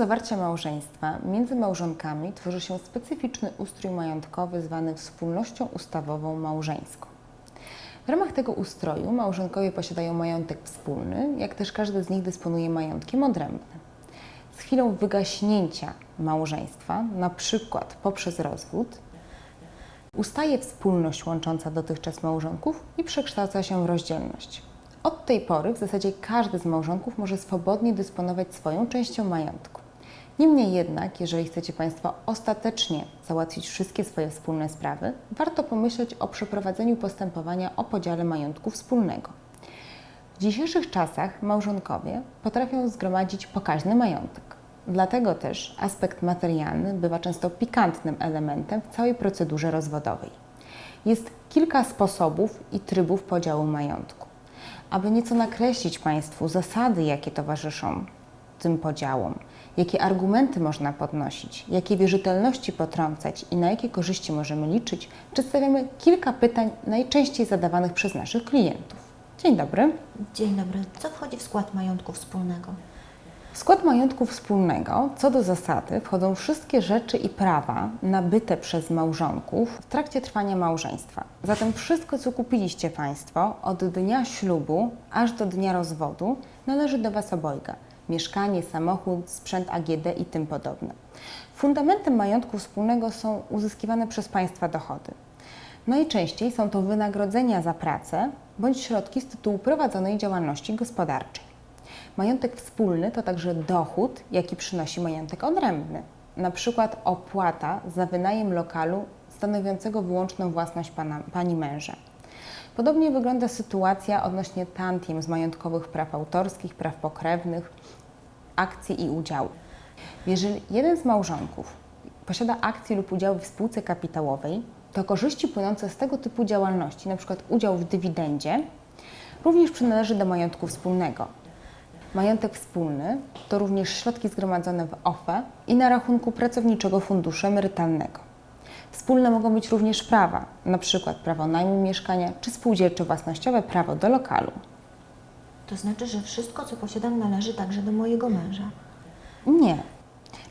zawarcia małżeństwa między małżonkami tworzy się specyficzny ustrój majątkowy zwany wspólnością ustawową małżeńską. W ramach tego ustroju małżonkowie posiadają majątek wspólny, jak też każdy z nich dysponuje majątkiem odrębnym. Z chwilą wygaśnięcia małżeństwa, na przykład poprzez rozwód, ustaje wspólność łącząca dotychczas małżonków i przekształca się w rozdzielność. Od tej pory w zasadzie każdy z małżonków może swobodnie dysponować swoją częścią majątku. Niemniej jednak, jeżeli chcecie Państwo ostatecznie załatwić wszystkie swoje wspólne sprawy, warto pomyśleć o przeprowadzeniu postępowania o podziale majątku wspólnego. W dzisiejszych czasach małżonkowie potrafią zgromadzić pokaźny majątek. Dlatego też aspekt materialny bywa często pikantnym elementem w całej procedurze rozwodowej. Jest kilka sposobów i trybów podziału majątku. Aby nieco nakreślić Państwu zasady, jakie towarzyszą tym podziałom, jakie argumenty można podnosić, jakie wierzytelności potrącać i na jakie korzyści możemy liczyć, przedstawiamy kilka pytań najczęściej zadawanych przez naszych klientów. Dzień dobry. Dzień dobry. Co wchodzi w skład majątku wspólnego? W skład majątku wspólnego, co do zasady, wchodzą wszystkie rzeczy i prawa nabyte przez małżonków w trakcie trwania małżeństwa. Zatem wszystko, co kupiliście Państwo od dnia ślubu aż do dnia rozwodu, należy do Was obojga. Mieszkanie, samochód, sprzęt AGD i tym podobne. Fundamentem majątku wspólnego są uzyskiwane przez Państwa dochody. Najczęściej są to wynagrodzenia za pracę bądź środki z tytułu prowadzonej działalności gospodarczej. Majątek wspólny to także dochód, jaki przynosi majątek odrębny, na przykład opłata za wynajem lokalu stanowiącego wyłączną własność pana, pani męża. Podobnie wygląda sytuacja odnośnie tantiem z majątkowych praw autorskich, praw pokrewnych, akcji i udziałów. Jeżeli jeden z małżonków posiada akcje lub udziały w spółce kapitałowej, to korzyści płynące z tego typu działalności, np. udział w dywidendzie, również przynależy do majątku wspólnego. Majątek wspólny to również środki zgromadzone w OFE i na rachunku pracowniczego funduszu emerytalnego. Wspólne mogą być również prawa, np. prawo najmu mieszkania czy spółdzielczo-własnościowe prawo do lokalu. To znaczy, że wszystko, co posiadam, należy także do mojego męża. Nie,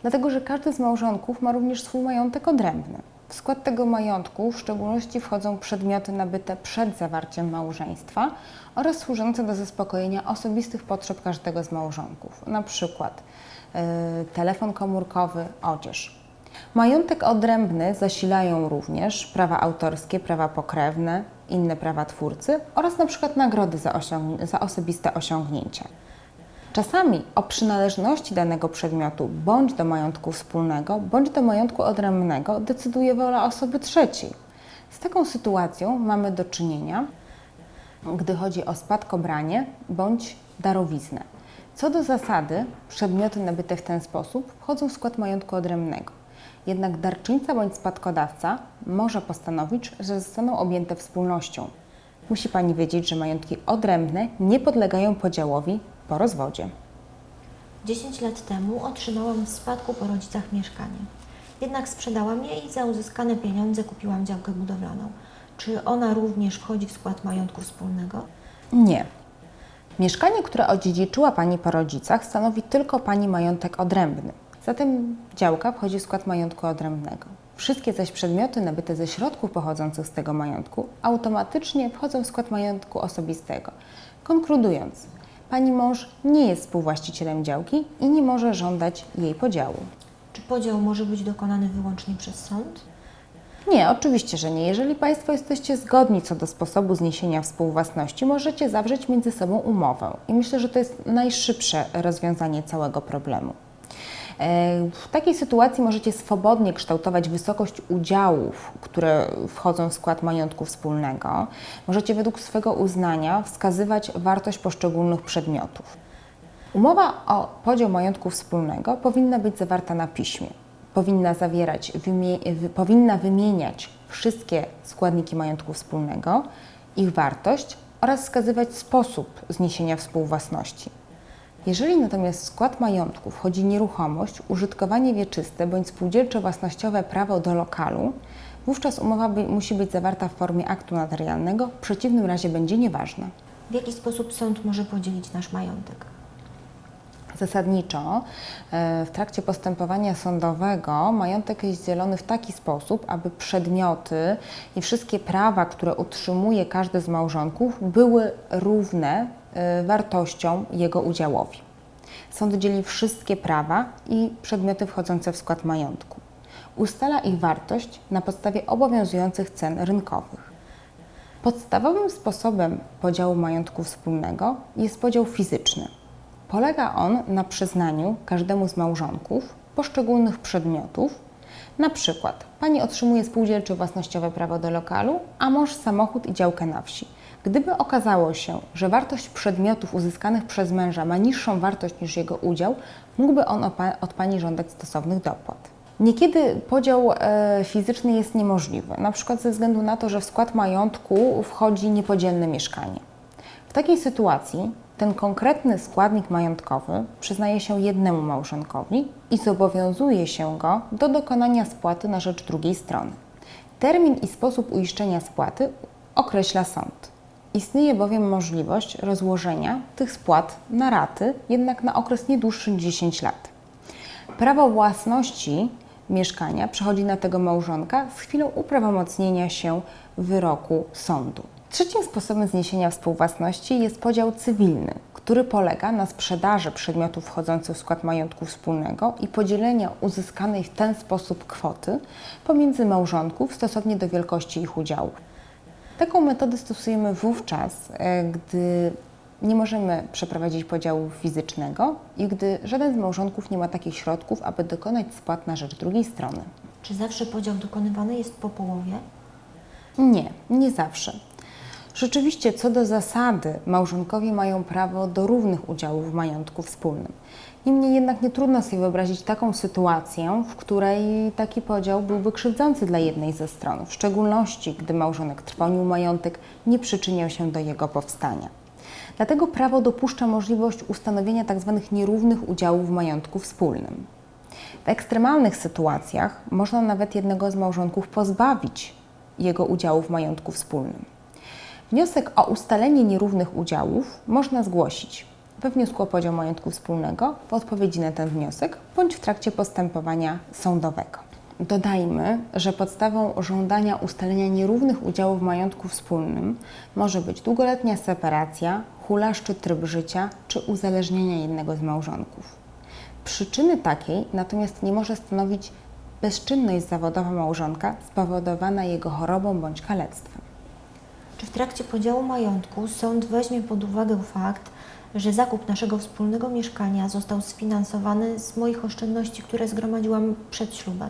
dlatego że każdy z małżonków ma również swój majątek odrębny. W skład tego majątku w szczególności wchodzą przedmioty nabyte przed zawarciem małżeństwa oraz służące do zaspokojenia osobistych potrzeb każdego z małżonków, na przykład yy, telefon komórkowy, odzież. Majątek odrębny zasilają również prawa autorskie, prawa pokrewne, inne prawa twórcy oraz na przykład nagrody za, za osobiste osiągnięcia. Czasami o przynależności danego przedmiotu bądź do majątku wspólnego, bądź do majątku odrębnego decyduje wola osoby trzeciej. Z taką sytuacją mamy do czynienia, gdy chodzi o spadkobranie bądź darowiznę. Co do zasady, przedmioty nabyte w ten sposób wchodzą w skład majątku odrębnego. Jednak darczyńca bądź spadkodawca może postanowić, że zostaną objęte wspólnością. Musi Pani wiedzieć, że majątki odrębne nie podlegają podziałowi po rozwodzie. 10 lat temu otrzymałam w spadku po rodzicach mieszkanie. Jednak sprzedałam je i za uzyskane pieniądze kupiłam działkę budowlaną. Czy ona również wchodzi w skład majątku wspólnego? Nie. Mieszkanie, które odziedziczyła Pani po rodzicach, stanowi tylko Pani majątek odrębny. Zatem działka wchodzi w skład majątku odrębnego. Wszystkie zaś przedmioty nabyte ze środków pochodzących z tego majątku automatycznie wchodzą w skład majątku osobistego. Konkludując, Pani mąż nie jest współwłaścicielem działki i nie może żądać jej podziału. Czy podział może być dokonany wyłącznie przez sąd? Nie, oczywiście, że nie. Jeżeli Państwo jesteście zgodni co do sposobu zniesienia współwłasności, możecie zawrzeć między sobą umowę. I myślę, że to jest najszybsze rozwiązanie całego problemu. W takiej sytuacji możecie swobodnie kształtować wysokość udziałów, które wchodzą w skład majątku wspólnego. Możecie według swego uznania wskazywać wartość poszczególnych przedmiotów. Umowa o podział majątku wspólnego powinna być zawarta na piśmie. Powinna zawierać, wymie- wy- powinna wymieniać wszystkie składniki majątku wspólnego, ich wartość oraz wskazywać sposób zniesienia współwłasności. Jeżeli natomiast w skład majątku wchodzi nieruchomość, użytkowanie wieczyste bądź spółdzielczo-własnościowe prawo do lokalu, wówczas umowa by, musi być zawarta w formie aktu notarialnego, w przeciwnym razie będzie nieważna. W jaki sposób sąd może podzielić nasz majątek? Zasadniczo e, w trakcie postępowania sądowego majątek jest dzielony w taki sposób, aby przedmioty i wszystkie prawa, które utrzymuje każdy z małżonków, były równe wartością jego udziałowi. Sąd dzieli wszystkie prawa i przedmioty wchodzące w skład majątku. Ustala ich wartość na podstawie obowiązujących cen rynkowych. Podstawowym sposobem podziału majątku wspólnego jest podział fizyczny. Polega on na przyznaniu każdemu z małżonków poszczególnych przedmiotów. Na przykład pani otrzymuje spółdzielcze własnościowe prawo do lokalu, a mąż samochód i działkę na wsi. Gdyby okazało się, że wartość przedmiotów uzyskanych przez męża ma niższą wartość niż jego udział, mógłby on od pani żądać stosownych dopłat. Niekiedy podział e, fizyczny jest niemożliwy, na przykład ze względu na to, że w skład majątku wchodzi niepodzielne mieszkanie. W takiej sytuacji ten konkretny składnik majątkowy przyznaje się jednemu małżonkowi i zobowiązuje się go do dokonania spłaty na rzecz drugiej strony. Termin i sposób uiszczenia spłaty określa sąd. Istnieje bowiem możliwość rozłożenia tych spłat na raty, jednak na okres nie dłuższy niż 10 lat. Prawo własności mieszkania przechodzi na tego małżonka z chwilą uprawomocnienia się wyroku sądu. Trzecim sposobem zniesienia współwłasności jest podział cywilny, który polega na sprzedaży przedmiotów wchodzących w skład majątku wspólnego i podzielenia uzyskanej w ten sposób kwoty pomiędzy małżonków stosownie do wielkości ich udziału. Taką metodę stosujemy wówczas, e, gdy nie możemy przeprowadzić podziału fizycznego i gdy żaden z małżonków nie ma takich środków, aby dokonać spłat na rzecz drugiej strony. Czy zawsze podział dokonywany jest po połowie? Nie, nie zawsze. Rzeczywiście, co do zasady, małżonkowie mają prawo do równych udziałów w majątku wspólnym. Niemniej jednak nie trudno sobie wyobrazić taką sytuację, w której taki podział byłby krzywdzący dla jednej ze stron, w szczególności gdy małżonek trwonił majątek, nie przyczyniał się do jego powstania. Dlatego prawo dopuszcza możliwość ustanowienia tzw. nierównych udziałów w majątku wspólnym. W ekstremalnych sytuacjach można nawet jednego z małżonków pozbawić jego udziału w majątku wspólnym. Wniosek o ustalenie nierównych udziałów można zgłosić we wniosku o podział majątku wspólnego, w odpowiedzi na ten wniosek bądź w trakcie postępowania sądowego. Dodajmy, że podstawą żądania ustalenia nierównych udziałów w majątku wspólnym może być długoletnia separacja, hulaszczy tryb życia czy uzależnienie jednego z małżonków. Przyczyny takiej natomiast nie może stanowić bezczynność zawodowa małżonka spowodowana jego chorobą bądź kalectwem. Czy w trakcie podziału majątku sąd weźmie pod uwagę fakt, że zakup naszego wspólnego mieszkania został sfinansowany z moich oszczędności, które zgromadziłam przed ślubem?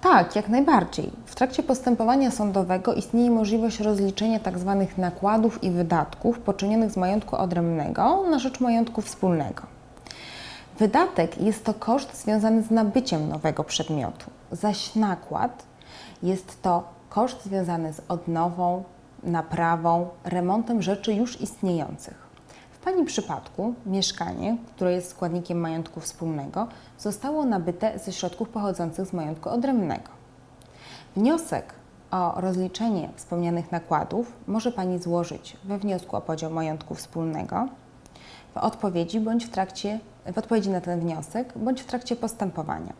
Tak, jak najbardziej. W trakcie postępowania sądowego istnieje możliwość rozliczenia tzw. nakładów i wydatków poczynionych z majątku odrębnego na rzecz majątku wspólnego. Wydatek jest to koszt związany z nabyciem nowego przedmiotu, zaś nakład jest to koszt związany z odnową, naprawą, remontem rzeczy już istniejących. W Pani przypadku mieszkanie, które jest składnikiem majątku wspólnego, zostało nabyte ze środków pochodzących z majątku odrębnego. Wniosek o rozliczenie wspomnianych nakładów może Pani złożyć we wniosku o podział majątku wspólnego, w odpowiedzi bądź w trakcie, w odpowiedzi na ten wniosek, bądź w trakcie postępowania.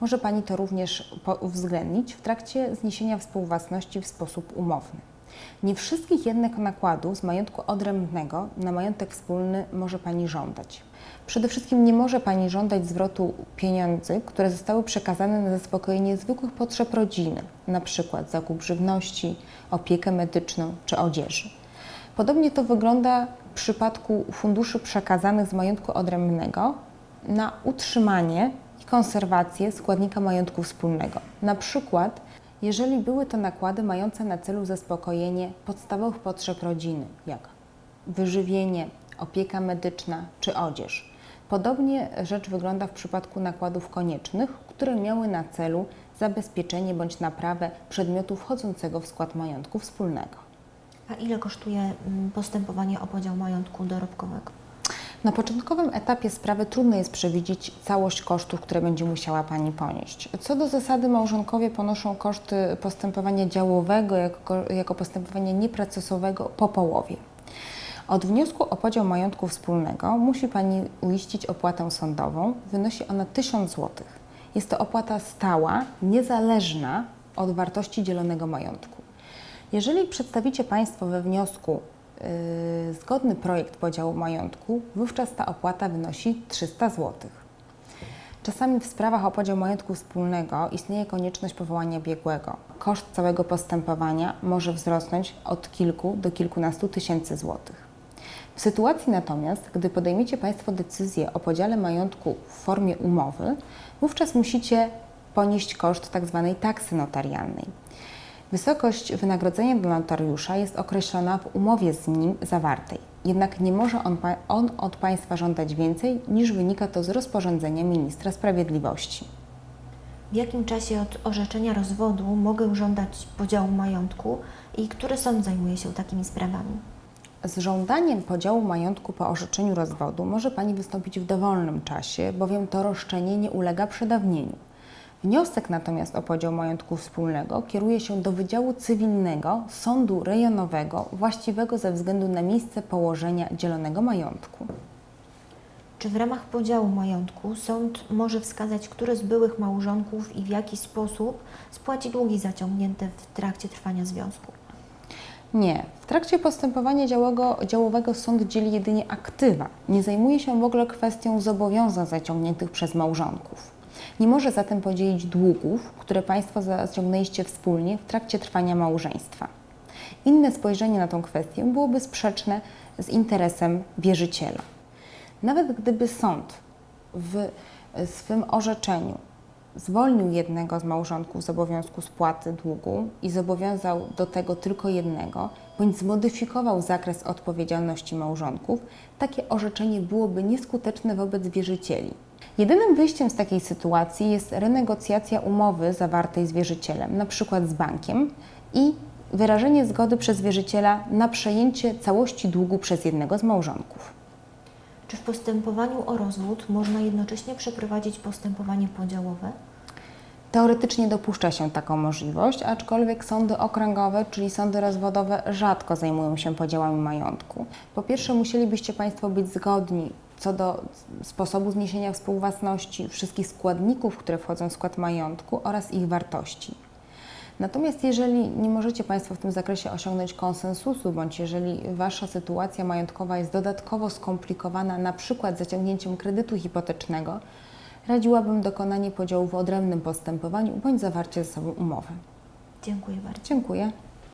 Może Pani to również uwzględnić w trakcie zniesienia współwłasności w sposób umowny. Nie wszystkich jednak nakładów z majątku odrębnego na majątek wspólny może Pani żądać. Przede wszystkim nie może Pani żądać zwrotu pieniędzy, które zostały przekazane na zaspokojenie zwykłych potrzeb rodziny, np. zakup żywności, opiekę medyczną czy odzieży. Podobnie to wygląda w przypadku funduszy przekazanych z majątku odrębnego na utrzymanie i konserwację składnika majątku wspólnego. Na przykład, jeżeli były to nakłady mające na celu zaspokojenie podstawowych potrzeb rodziny, jak wyżywienie, opieka medyczna czy odzież. Podobnie rzecz wygląda w przypadku nakładów koniecznych, które miały na celu zabezpieczenie bądź naprawę przedmiotu wchodzącego w skład majątku wspólnego. A ile kosztuje mm, postępowanie o podział majątku dorobkowego? Na początkowym etapie sprawy trudno jest przewidzieć całość kosztów, które będzie musiała Pani ponieść. Co do zasady, małżonkowie ponoszą koszty postępowania działowego jako, jako postępowania nieprocesowego po połowie. Od wniosku o podział majątku wspólnego musi Pani uiścić opłatę sądową. Wynosi ona 1000 zł. Jest to opłata stała, niezależna od wartości dzielonego majątku. Jeżeli przedstawicie Państwo we wniosku zgodny projekt podziału majątku, wówczas ta opłata wynosi 300 zł. Czasami w sprawach o podział majątku wspólnego istnieje konieczność powołania biegłego. Koszt całego postępowania może wzrosnąć od kilku do kilkunastu tysięcy złotych. W sytuacji natomiast, gdy podejmiecie Państwo decyzję o podziale majątku w formie umowy, wówczas musicie ponieść koszt tzw. taksy notarialnej. Wysokość wynagrodzenia dla notariusza jest określona w umowie z nim zawartej, jednak nie może on, on od Państwa żądać więcej niż wynika to z rozporządzenia Ministra Sprawiedliwości. W jakim czasie od orzeczenia rozwodu mogę żądać podziału majątku i który sąd zajmuje się takimi sprawami? Z żądaniem podziału majątku po orzeczeniu rozwodu może Pani wystąpić w dowolnym czasie, bowiem to roszczenie nie ulega przedawnieniu. Wniosek natomiast o podział majątku wspólnego kieruje się do Wydziału Cywilnego Sądu Rejonowego właściwego ze względu na miejsce położenia dzielonego majątku. Czy w ramach podziału majątku sąd może wskazać, który z byłych małżonków i w jaki sposób spłaci długi zaciągnięte w trakcie trwania związku? Nie. W trakcie postępowania działowego, działowego sąd dzieli jedynie aktywa. Nie zajmuje się w ogóle kwestią zobowiązań zaciągniętych przez małżonków. Nie może zatem podzielić długów, które Państwo zaciągnęliście wspólnie w trakcie trwania małżeństwa. Inne spojrzenie na tę kwestię byłoby sprzeczne z interesem wierzyciela. Nawet gdyby sąd w swym orzeczeniu zwolnił jednego z małżonków z obowiązku spłaty długu i zobowiązał do tego tylko jednego, bądź zmodyfikował zakres odpowiedzialności małżonków, takie orzeczenie byłoby nieskuteczne wobec wierzycieli. Jedynym wyjściem z takiej sytuacji jest renegocjacja umowy zawartej z wierzycielem, na przykład z bankiem, i wyrażenie zgody przez wierzyciela na przejęcie całości długu przez jednego z małżonków. Czy w postępowaniu o rozwód można jednocześnie przeprowadzić postępowanie podziałowe? Teoretycznie dopuszcza się taką możliwość, aczkolwiek sądy okręgowe, czyli sądy rozwodowe, rzadko zajmują się podziałami majątku. Po pierwsze, musielibyście Państwo być zgodni co do sposobu zniesienia współwłasności, wszystkich składników, które wchodzą w skład majątku oraz ich wartości. Natomiast jeżeli nie możecie Państwo w tym zakresie osiągnąć konsensusu, bądź jeżeli Wasza sytuacja majątkowa jest dodatkowo skomplikowana, na przykład zaciągnięciem kredytu hipotecznego, radziłabym dokonanie podziału w odrębnym postępowaniu bądź zawarcie ze sobą umowy. Dziękuję bardzo. Dziękuję.